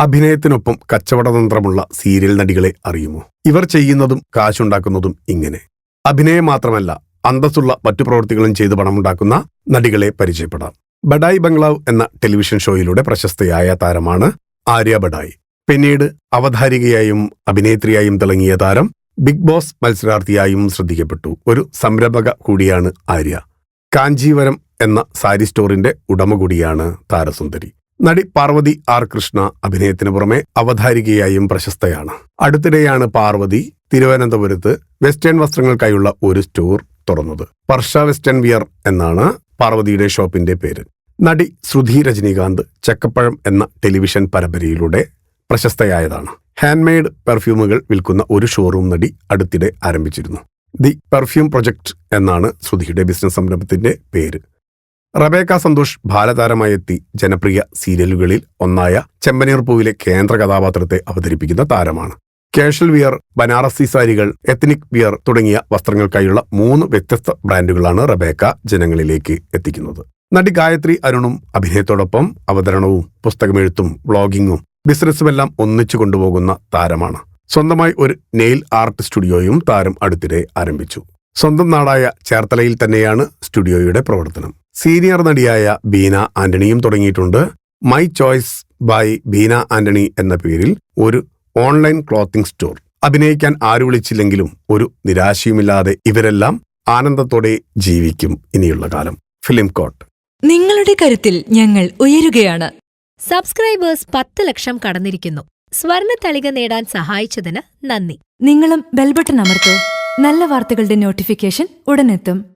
അഭിനയത്തിനൊപ്പം കച്ചവടതന്ത്രമുള്ള serial നടികളെ അറിയുമോ? ഇവർ ചെയ്യുന്നതും കാശുണ്ടാക്കുന്നതും ഇങ്ങനെ. അഭിനയം മാത്രമല്ല അന്തസ്സുള്ള മറ്റു പ്രവൃത്തികളും ചെയ്ത് പണമുണ്ടാക്കുന്ന നടികളെ പരിചയപ്പെടാം. ബഡായി ബംഗ്ലാവ് എന്ന ടെലിവിഷൻ ഷോയിലൂടെ പ്രശസ്തയായ താരമാണ് ആര്യ ബഡായി. പിന്നീട് അവതാരികയായും അഭിനേത്രിയായും തിളങ്ങിയ താരം ബിഗ് ബോസ് മത്സരാർത്ഥിയായും ശ്രദ്ധിക്കപ്പെട്ടു. ഒരു സംരംഭക കൂടിയാണ് ആര്യ. കാഞ്ചീവരം എന്ന സാരി സ്റ്റോറിന്റെ ഉടമ കൂടിയാണ് താരസുന്ദരി. നടി പാർവതി ആർ കൃഷ്ണ അഭിനയത്തിന് പുറമെ അവതാരികയായും പ്രശസ്തയാണ്. അടുത്തിടെയാണ് പാർവതി തിരുവനന്തപുരത്ത് വെസ്റ്റേൺ വസ്ത്രങ്ങൾക്കായുള്ള ഒരു സ്റ്റോർ തുറന്നത്. വർഷ വെസ്റ്റേൺ വിയർ എന്നാണ് പാർവതിയുടെ ഷോപ്പിന്റെ പേര്. നടി ശ്രുതി രജനീകാന്ത് ചക്കപ്പഴം എന്ന ടെലിവിഷൻ പരമ്പരയിലൂടെ പ്രശസ്തയായതാണ്. ഹാൻഡ്മെയ്ഡ് പെർഫ്യൂമുകൾ വിൽക്കുന്ന ഒരു ഷോറൂം നടി അടുത്തിടെ ആരംഭിച്ചിരുന്നു. ദി പെർഫ്യൂം പ്രൊജക്ട് എന്നാണ് ശ്രുതിയുടെ ബിസിനസ് സംരംഭത്തിന്റെ പേര്. റബേക്ക സന്തോഷ് ബാലതാരമായി എത്തി ജനപ്രിയ സീരിയലുകളിൽ ഒന്നായ ചെമ്പനീർ പൂവിലെ കേന്ദ്ര കഥാപാത്രത്തെ അവതരിപ്പിക്കുന്ന താരമാണ്. കാഷ്വൽ വിയർ ബനാറസി സാരികൾ എത്നിക് വിയർ തുടങ്ങിയ വസ്ത്രങ്ങൾക്കായുള്ള മൂന്ന് വ്യത്യസ്ത ബ്രാൻഡുകളാണ് റബേക്ക ജനങ്ങളിലേക്ക് എത്തിക്കുന്നത്. നടി ഗായത്രി അരുണും അഭിനയത്തോടൊപ്പം അവതരണവും പുസ്തകമെഴുത്തും വ്ളോഗിങ്ങും ബിസിനസ്സുമെല്ലാം ഒന്നിച്ചു കൊണ്ടുപോകുന്ന താരമാണ്. സ്വന്തമായി ഒരു നെയിൽ ആർട്ട് സ്റ്റുഡിയോയും താരം അടുത്തിടെ ആരംഭിച്ചു. സ്വന്തം നാടായ ചേർത്തലയിൽ തന്നെയാണ് സ്റ്റുഡിയോയുടെ പ്രവർത്തനം. സീനിയർ നടിയായ ബീന ആന്റണിയും തുടങ്ങിയിട്ടുണ്ട്. My choice by Beena Antony എന്ന പേരിൽ ഒരു ഓൺലൈൻ ക്ലോത്തിംഗ് സ്റ്റോർ. അഭിനയിക്കാൻ ആരു വിളിച്ചില്ലെങ്കിലും ഒരു നിരാശയുമില്ലാതെ ഇവരെല്ലാം ആനന്ദത്തോടെ ജീവിക്കും ഇനിയുള്ള കാലം. ഫിലിം കോട്ട്. നിങ്ങളുടെ കരുത്തിൽ ഞങ്ങൾ ഉയരുകയാണ്. സബ്സ്ക്രൈബേഴ്സ് പത്ത് ലക്ഷം കടന്നിരിക്കുന്നു. സ്വർണ തളിക നേടാൻ സഹായിച്ചതിന് നന്ദി. നിങ്ങളും ബെൽബട്ടൺ അമർത്തോ. നല്ല വാർത്തകളുടെ നോട്ടിഫിക്കേഷൻ ഉടനെത്തും.